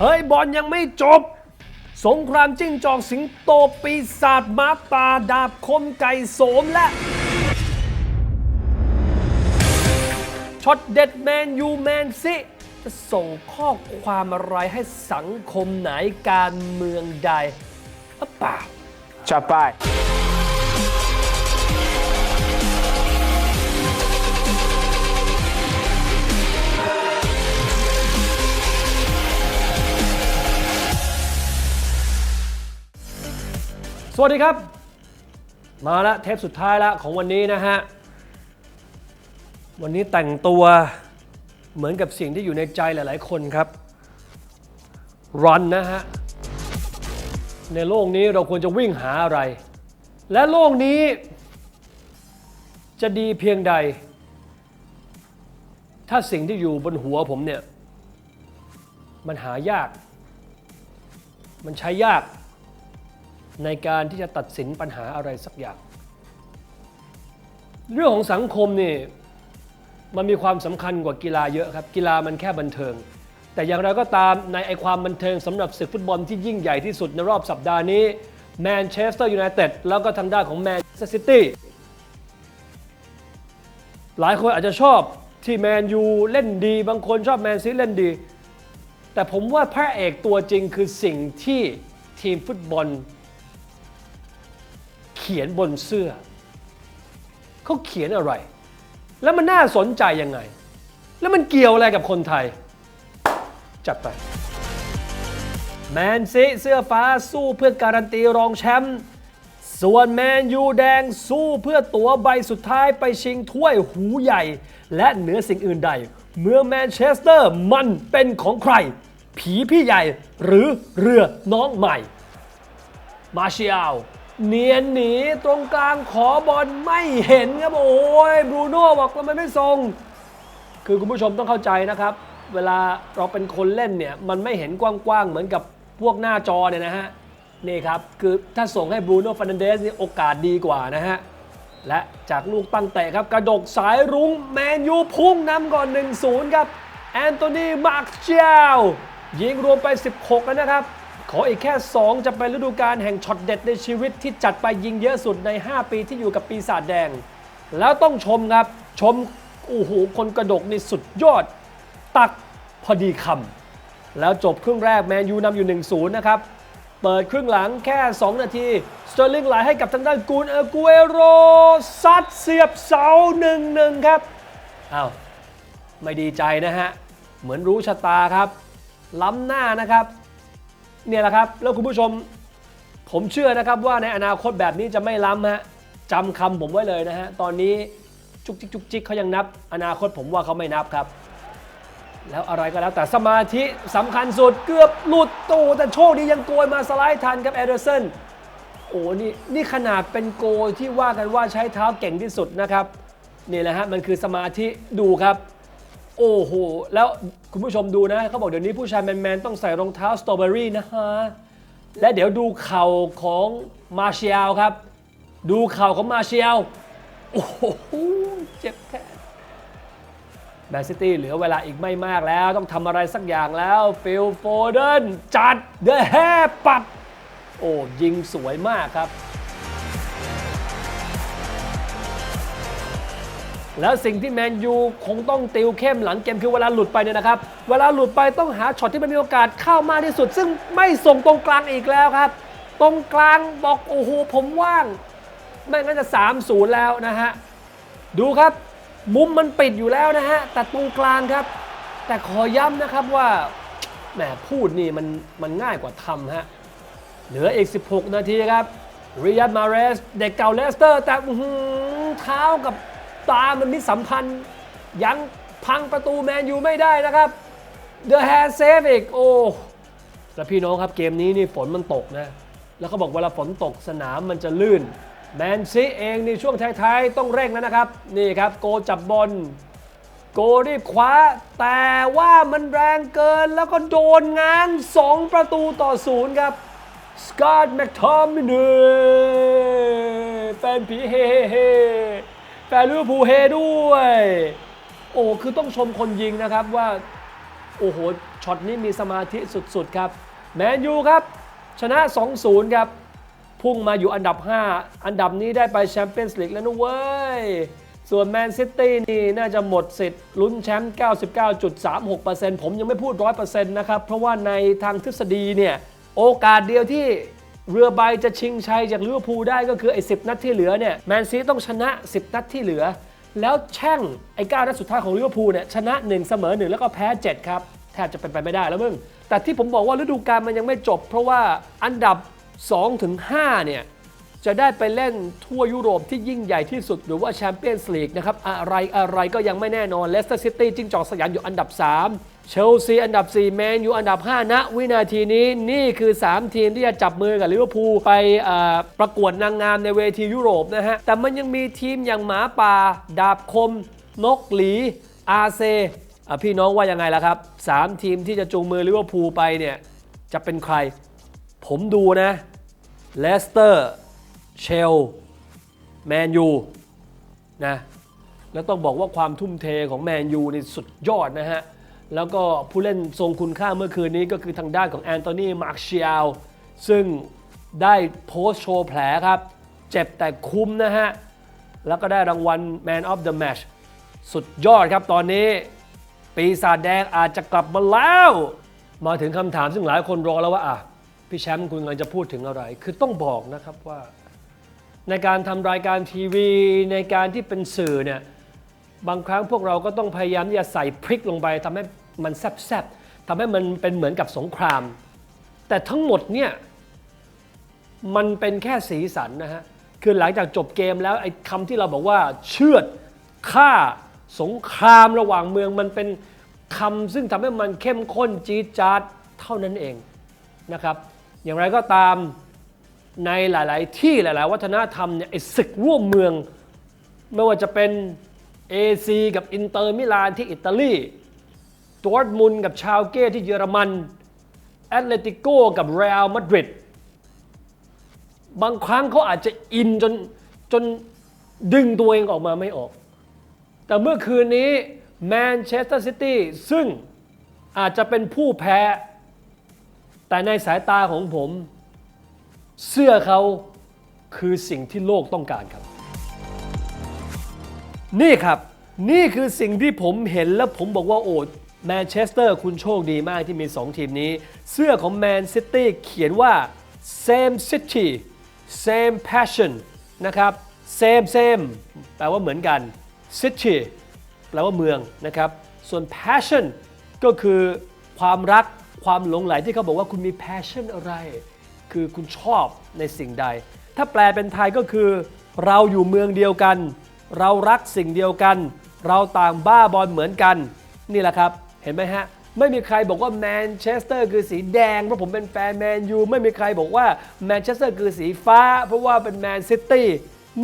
เฮ้ยบอลยังไม่จบ สงครามจิ้งจอกสิงโตปีศาจหมาป่าดาบคมไก่โสมและช็อตเด็ดแมนยูแมนซิจะส่งข้อความอะไรให้สังคมไหนการเมืองใดหรือเปล่าจัดไป สวัสดีครับ มาแล้วเทปสุดท้ายแล้วของวันนี้นะฮะ วันนี้แต่งตัวเหมือนกับสิ่งที่อยู่ในใจหลาย ๆ คนครับรันนะฮะ ในโลกนี้เราควรจะวิ่งหาอะไร และโลกนี้ จะดีเพียงใด ถ้าสิ่งที่อยู่บนหัวผมเนี่ย มันหายาก มันใช้ยาก ในการที่จะตัดสินปัญหาอะไรสักอย่าง เรื่องของสังคมนี่มันมีความสำคัญกว่ากีฬาเยอะครับ กีฬามันแค่บันเทิง แต่อย่างไรก็ตามในไอความบันเทิงสำหรับศึกฟุตบอลที่ยิ่งใหญ่ที่สุดในรอบสัปดาห์นี้แมนเชสเตอร์ยูไนเต็ดแล้วก็ทางด้านของแมนเชสเตอร์ซิตี้หลายคนอาจจะชอบที่แมนยูเล่นดี บางคนชอบแมนซีเล่นดี แต่ผมว่าพระเอกตัวจริงคือสิ่งที่ทีมฟุตบอล ขียนบนเสื้อ เขาเขียนอะไร แล้วมันน่าสนใจยังไง แล้วมันเกี่ยวอะไรกับคนไทย จัดไป แมนซีเสื้อฟ้าสู้เพื่อการันตีรองแชมป์ส่วนแมนยูแดงสู้เพื่อตัวใบสุดท้ายไปชิงถ้วยหูใหญ่ และเหนือสิ่งอื่นใด เมืองแมนเชสเตอร์มันเป็นของใคร ผีพี่ใหญ่หรือเรือน้องใหม่ มาเชียล เนียนหนีตรงกลางขอบอลไม่เห็นครับโอ้ยบรูโน่บอกว่ามันไม่ทรง คือคุณผู้ชมต้องเข้าใจนะครับ เวลาเราเป็นคนเล่นเนี่ย มันไม่เห็นกว้างๆ เหมือนกับพวกหน้าจอเนี่ยนะฮะ นี่ครับ คือถ้าส่งให้บรูโน่ฟ r น a นเดสนี่โอกาสดีกว่านะฮะ และจากลูกตั้งเตะครับ กระดกสายรุ้งแมนยูพุ่งนำก่อน 1-0 ครับ แอนโทนีมาร์กเจลยิงรวมไป 16 แล้วนะครับ ขออีกแค่ 2 จะเป็นฤดูกาลแห่งช็อตเด็ดในชีวิตที่จัดไปยิงเยอะสุดใน 5 ปีที่อยู่กับปีศาจแดง แล้วต้องชมครับ ชมโอ้โหคนกระดกนี่สุดยอด ตักพอดีคำแล้วจบครึ่งแรกแมนยูนำอยู่ 1-0 นะครับ เปิดครึ่งหลังแค่ 2 นาทีสเตอร์ลิงไหลให้กับทางด้านกูนเอกูเอโรซัดเสียบเสา1-1 ครับอ้าวไม่ดีใจนะฮะ เหมือนรู้ชะตาครับ ล้ำหน้านะครับ เนี่ยแหละครับแล้วคุณผู้ชมผมเชื่อนะครับว่าในอนาคตแบบนี้จะไม่ล้ำฮะจำคำผมไว้เลยนะฮะตอนนี้จุกจิกจุกจิกเขายังนับ อนาคตผมว่าเขาไม่นับครับ แล้วอะไรก็แล้วแต่สมาธิสำคัญสุดเกือบหลุดตูแต่โชคดียังโกยมาสไลด์ทันครับเอเดอร์สันโอ้นี่นี่ขนาดเป็นโกที่ว่ากันว่าใช้เท้าเก่งที่สุดนะครับนี่แหละฮะมันคือสมาธิดูครับ โอ้โห แล้วคุณผู้ชมดูนะเขาบอกเดี๋ยวนี้ผู้ชายแมนๆต้องใส่รองเท้าสตรอเบอรี่นะฮะ และเดี๋ยวดูเข่าของมาเชียลครับ ดูเข่าของมาเชียลโอ้โห เจ็บแทนแมนซิตี้เหลือเวลาอีกไม่มากแล้ว ต้องทำอะไรสักอย่างแล้วฟิลโฟเดนจัดเดอะแฮปัด โอ้ยิงสวยมากครับ แล้วสิ่งที่แมนยูคงต้องติวเข้มหลังเกมคือเวลาหลุดไปเนี่ยนะครับ เวลาหลุดไปต้องหาช็อตที่มันมีโอกาสเข้ามากที่สุด ซึ่งไม่ส่งตรงกลางอีกแล้วครับ ตรงกลางบอกโอ้โหผมว่างไม่งั้นจะ3-0แล้วนะฮะดูครับ มุมมันปิดอยู่แล้วนะฮะแต่ตรงกลางครับ แต่ขอย้ำนะครับว่าแหมพูดนี่มันมันง่ายกว่าทำฮะเหลืออีก 16 นาทีครับริยัตมาเรส เด็กเก่าเลสเตอร์แต่อื้อหือเท้ากับ ตามันมิสัมพันธ์ ยังพังประตูแมนยูไม่ได้นะครับเดอะแฮนเซฟอีกโอ้แล้วพี่น้องครับเกมนี้นี่ฝนมันตกนะ แล้วเขาบอกเวลาฝนตกสนามมันจะลื่น แมนซีเองในช่วงท้ายๆต้องเร่งแล้วนะครับ นี่ครับโกจับบอลโกรีบคว้า แต่ว่ามันแรงเกินแล้วก็โดนงาน2ประตูต่อศูนย์ครับสกอตแมคทอมินีแฟนผีเฮเฮเฮ แฟนลิเวอร์พูลเฮด้วย โอ้คือต้องชมคนยิงนะครับว่า โอ้โห ช็อตนี้มีสมาธิสุดๆครับ แมนยูครับ ชนะ 2-0 ครับ พุ่งมาอยู่อันดับ 5 อันดับนี้ได้ไปแชมเปี้ยนส์ลีกแล้วนะเว้ย ส่วนแมนซิตี้นี่น่าจะหมดสิทธิ์ลุ้นแชมป์ 99.36%ผมยังไม่พูด 100%นะครับ เพราะว่าในทางทฤษฎีเนี่ย โอกาสเดียวที่ เรือใบจะชิงชัยจากลิเวอร์พูลได้ก็คือไอ้สินัดที่เหลือเนี่ยแมนซีต้องชนะ 10 นัดที่เหลือ แล้วแช่งไอ้9นัดสุดท้ายของลิเวอร์พูลเนี่ยชนะ 1 เสมอ 1 แล้วก็แพ้ 7 ครับ แทบจะเป็นไปไม่ได้แล้วมึงแต่ที่ผมบอกว่าฤดูกาลมันยังไม่จบ เพราะว่าอันดับ2ถึง5เนี่ย จะได้ไปเล่นทั่วยุโรปที่ยิ่งใหญ่ที่สุดหรือว่าแชมเปี้ยนส์ลีกนะครับ อะไรอะไรก็ยังไม่แน่นอนเลสเตอร์ซิตี้จิ้งจอกสยามอยู่อันดับ 3 เชลซีอันดับ 4 แมนยูอันดับ 5 ณ วินาทีนี้นี่คือ 3 ทีมที่จะจับมือกับลิเวอร์พูลไปประกวดนางงามในเวทียุโรปนะฮะ แต่มันยังมีทีมอย่างหมาป่า ดาบคม นกหลี อาเซอะพี่น้องว่ายังไงล่ะครับ 3 ทีมที่จะจูงมือลิเวอร์พูลไปเนี่ยจะเป็นใคร ผมดูนะเลสเตอร์ เชล แมนยูนะแล้วต้องบอกว่าความทุ่มเทของแมนยูนี่สุดยอดนะฮะ แล้วก็ผู้เล่นทรงคุณค่าเมื่อคืนนี้ก็คือทางด้านของแอนโทนีมาร์คเชียลซึ่งได้โพสต์โชว์แผลครับ เจ็บแต่คุ้มนะฮะ แล้วก็ได้รางวัล Man of the Match สุดยอดครับตอนนี้ ปีศาจแดงอาจจะกลับมาแล้ว มาถึงคำถามซึ่งหลายคนรอแล้วว่าอะพี่แชมป์คุณกำลังจะพูดถึงอะไร คือต้องบอกนะครับว่า ในการทำรายการทีวีในการที่เป็นสื่อเนี่ยบางครั้งพวกเราก็ต้องพยายามที่จะใส่พริกลงไปทำให้มันแซบๆทำให้มันเป็นเหมือนกับสงคราม แต่ทั้งหมดเนี่ยมันเป็นแค่สีสันนะฮะคือหลังจากจบเกมแล้วไอ้คำที่เราบอกว่าเชือดฆ่าสงครามระหว่างเมืองมันเป็นคำซึ่งทำให้มันเข้มข้นจี๊ดจ๊าดเท่านั้นเองนะครับ อย่างไรก็ตาม ในหลาย ๆ ที่หลาย ๆ วัฒนธรรมเนี่ยไอ้ศึกร่วมเมือง ไม่ว่าจะเป็น AC กับอินเตอร์มิลานที่อิตาลีดอร์ทมุนกับชาวเก้ที่เยอรมันแอตเลติโกกับเรอัลมาดริดบางครั้งเขาอาจจะอินจนจนดึงตัวเองออกมาไม่ออก แต่เมื่อคืนนี้แมนเชสเตอร์ซิตี้ซึ่งอาจจะเป็นผู้แพ้ แต่ในสายตาของผม เสื้อเขาคือสิ่งที่โลกต้องการครับ นี่ครับนี่คือสิ่งที่ผมเห็นแล้วผมบอกว่าโอ้แมนเชสเตอร์คุณโชคดีมากที่มี 2 ทีมนี้ เสื้อของแมนซิตี้เขียนว่า same city same passion นะครับ same same แปลว่าเหมือนกัน city แปลว่าเมืองนะครับ ส่วน passion ก็คือความรักความหลงไหลที่เขาบอกว่าคุณมี passion อะไร คือคุณชอบในสิ่งใด ถ้าแปลเป็นไทยก็คือ เราอยู่เมืองเดียวกัน เรารักสิ่งเดียวกัน เราต่างบ้าบอลเหมือนกัน นี่แหละครับ เห็นไหมฮะ ไม่มีใครบอกว่าแมนเชสเตอร์คือสีแดงเพราะผมเป็นแฟนแมนยูไม่มีใครบอกว่าแมนเชสเตอร์คือสีฟ้า เพราะว่าเป็นแมนซิตี้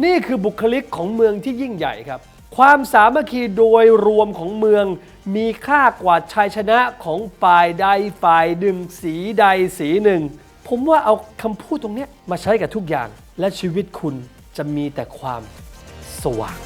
นี่คือบุคลิกของเมืองที่ยิ่งใหญ่ครับ ความสามัคคีโดยรวมของเมืองมีค่ากว่าชัยชนะของฝ่ายใดฝ่ายหนึ่งสีใดสีหนึ่ง ผมว่าเอาคำพูดตรงนี้มาใช้กับทุกอย่าง และชีวิตคุณจะมีแต่ความสว่าง